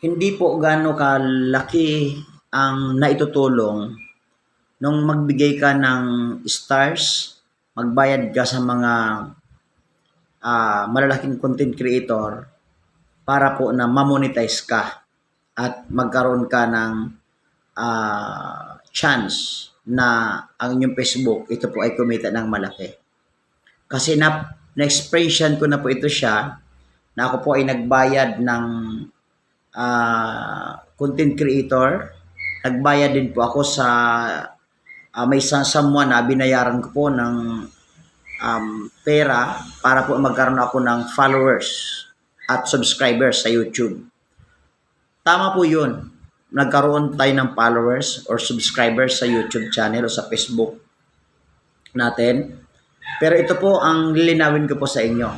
Hindi po gaano kalaki ang naitutulong nung magbigay ka ng stars, magbayad ka sa mga ah, malalaking content creator para po na mamonetize ka at magkaroon ka ng ah, chance na ang inyong Facebook ito po ay kumita ng malaki. Kasi na na-expression ko na po ito siya na ako po ay nagbayad ng ah, content creator. Nagbayad din po ako sa ah, may someone na binayaran ko po ng um, pera para po magkaroon ako ng followers at subscribers sa YouTube. Tama po yun. Nagkaroon tayo ng followers or subscribers sa YouTube channel o sa Facebook natin. Pero ito po ang lilinawin ko po sa inyo.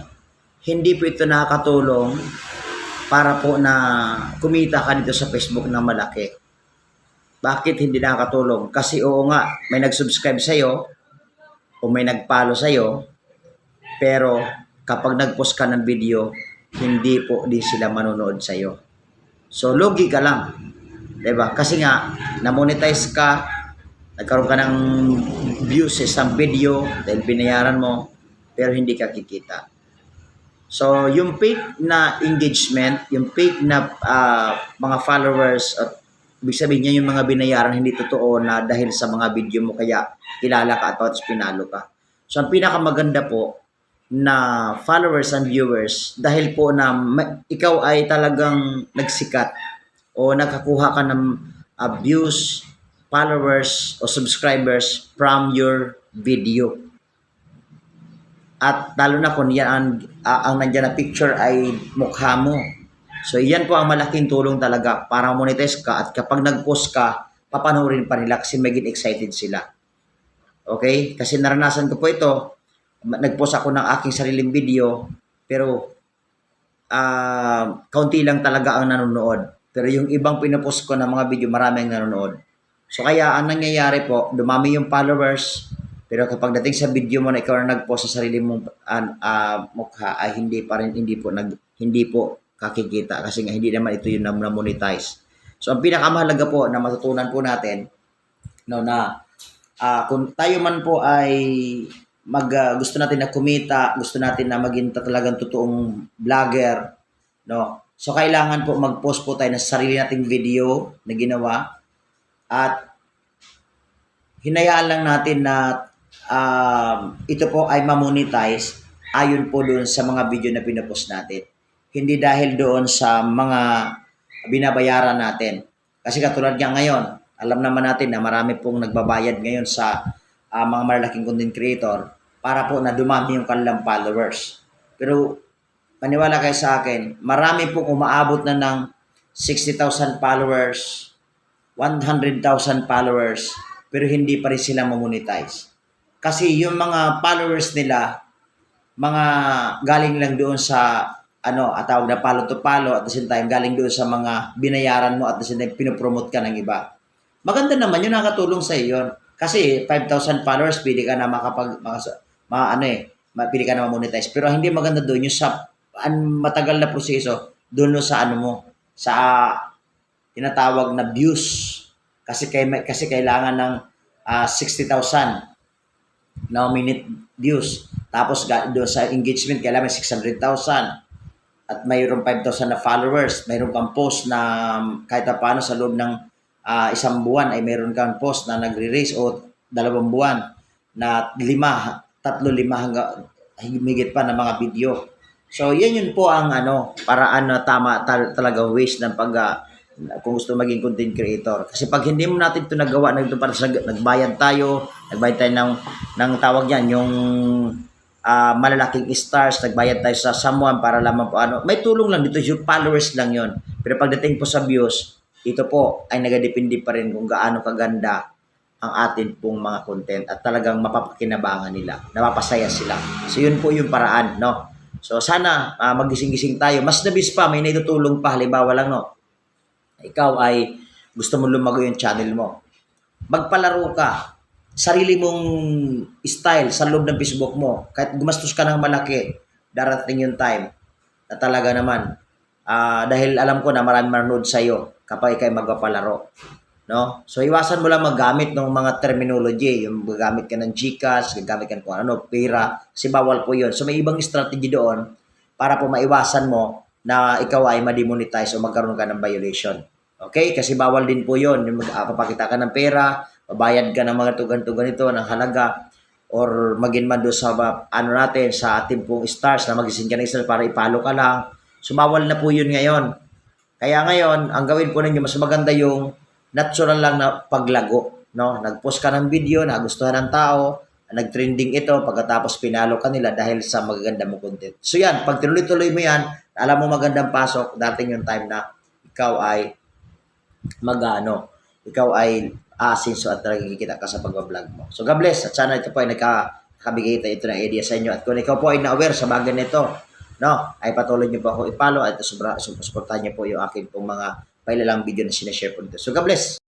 Hindi po ito nakakatulong para po na kumita ka dito sa Facebook na malaki. Bakit hindi nakakatulong? Kasi oo nga, may nag-subscribe sa'yo o may nag-follow sa'yo, pero kapag nag-post ka ng video, hindi po di sila manonood sa'yo. So, logi ka lang. ba? Kasi nga, na-monetize ka, nagkaroon ka ng views sa isang video dahil binayaran mo, pero hindi ka kikita. So, yung fake na engagement, yung fake na ah, mga followers at ibig sabihin niya yung mga binayaran hindi totoo na dahil sa mga video mo kaya kilala ka at tapos pinalo ka. So, ang pinakamaganda po na followers and viewers dahil po na ikaw ay talagang nagsikat o nakakuha ka ng uh, views, followers o subscribers from your video. At lalo na kung yan ang, ah, ang nandyan na picture ay mukha mo. So yan po ang malaking tulong talaga para monetize ka at kapag nag-post ka, papanoorin pa nila kasi maging excited sila. Okay? Kasi naranasan ko po ito. Nag-post ako ng aking sariling video pero ah kaunti lang talaga ang nanonood. Pero yung ibang pinopost ko ng mga video, marami ang nanonood. So kaya ang nangyayari po, dumami yung followers, pero kapag dating sa video mo na ikaw na nag-post sa sarili mong ah, ah, mukha ay hindi pa rin hindi po nag hindi po kakikita kasi nga hindi naman ito yung na monetize. So ang pinakamahalaga po na matutunan po natin no na ah, kung tayo man po ay mag ah, gusto natin na kumita, gusto natin na maging ta- talagang totoong vlogger, no? So kailangan po mag-post po tayo ng sarili nating video na ginawa at hinayaan lang natin na um, ito po ay mamonetize ayon po doon sa mga video na pinopost natin. Hindi dahil doon sa mga binabayaran natin. Kasi katulad nga ngayon, alam naman natin na marami pong nagbabayad ngayon sa ah, mga malalaking content creator para po na dumami yung kanilang followers. Pero maniwala kayo sa akin, marami pong umaabot na ng 60,000 followers, 100,000 followers, pero hindi pa rin sila mamonetize. Kasi yung mga followers nila, mga galing lang doon sa ano, at tawag na palo to palo at the same time galing doon sa mga binayaran mo at the same time pinopromote ka ng iba. Maganda naman yun, nakatulong sa iyo yun. Kasi 5,000 followers, pwede ka na makapag, mga, mga ano eh, ma- pwede ka na monetize. Pero hindi maganda doon yung sa an, matagal na proseso, doon sa ano mo, sa tinatawag na views. Kasi, kay, kasi kailangan ng ah, 60,000 na minute views. Tapos doon sa engagement, kailangan 600,000 at mayroong 5,000 na followers, mayroon kang post na um, kahit na paano sa loob ng ah, isang buwan ay mayroon kang post na nagre-raise o dalawang buwan na lima, tatlo lima hanggang higit pa ng mga video. So, yan yun po ang ano, paraan na tama tal- talaga waste ng pag ah, kung gusto maging content creator. Kasi pag hindi mo natin ito nagawa, nagto para sa nagbayad tayo, nagbayad tayo ng ng tawag yan, yung ah, malalaking stars, nagbayad tayo sa someone para lamang po ano. May tulong lang dito, yung followers lang yon. Pero pagdating po sa views, ito po ay nagadepende pa rin kung gaano kaganda ang atin pong mga content at talagang mapapakinabangan nila, napapasaya sila. So yun po yung paraan, no? So sana ah, magising-gising tayo. Mas nabis pa, may naitutulong pa. Halimbawa lang, no? Ikaw ay gusto mo lumago yung channel mo. Magpalaro ka. Sarili mong style sa loob ng Facebook mo. Kahit gumastos ka ng malaki, darating yung time na talaga naman Ah, dahil alam ko na marami manonood sa iyo kapag ikay magpapalaro. No? So iwasan mo lang maggamit ng mga terminology, yung gagamit ka ng GCash, gagamit ka ng kung ano, pera, kasi bawal po 'yon. So may ibang strategy doon para po maiwasan mo na ikaw ay ma-demonetize o magkaroon ka ng violation. Okay? Kasi bawal din po 'yon. Yung magpapakita ka ng pera, babayad ka ng mga tugan-tugan ito ng halaga or maging man doon sa ano natin sa ating pong stars na magising ka ng stars para ipalo ka lang. Sumawal na po yun ngayon. Kaya ngayon, ang gawin po ninyo, mas maganda yung natural lang na paglago. No? Nag-post ka ng video, nagustuhan ng tao, nag-trending ito, pagkatapos pinalo ka nila dahil sa magaganda mo content. So yan, pag tinuloy-tuloy mo yan, alam mo magandang pasok, dating yung time na ikaw ay magano, ikaw ay aasinso at nakikita ka sa pag-vlog mo. So God bless at sana ito po ay nagka nakabigay ito, ito ng idea sa inyo. At kung ikaw po ay na-aware sa bagay nito, no, ay patuloy niyo po ako i-follow at subra, suportahan niyo po yung akin pong mga pailalang video na sinashare po dito. So God bless!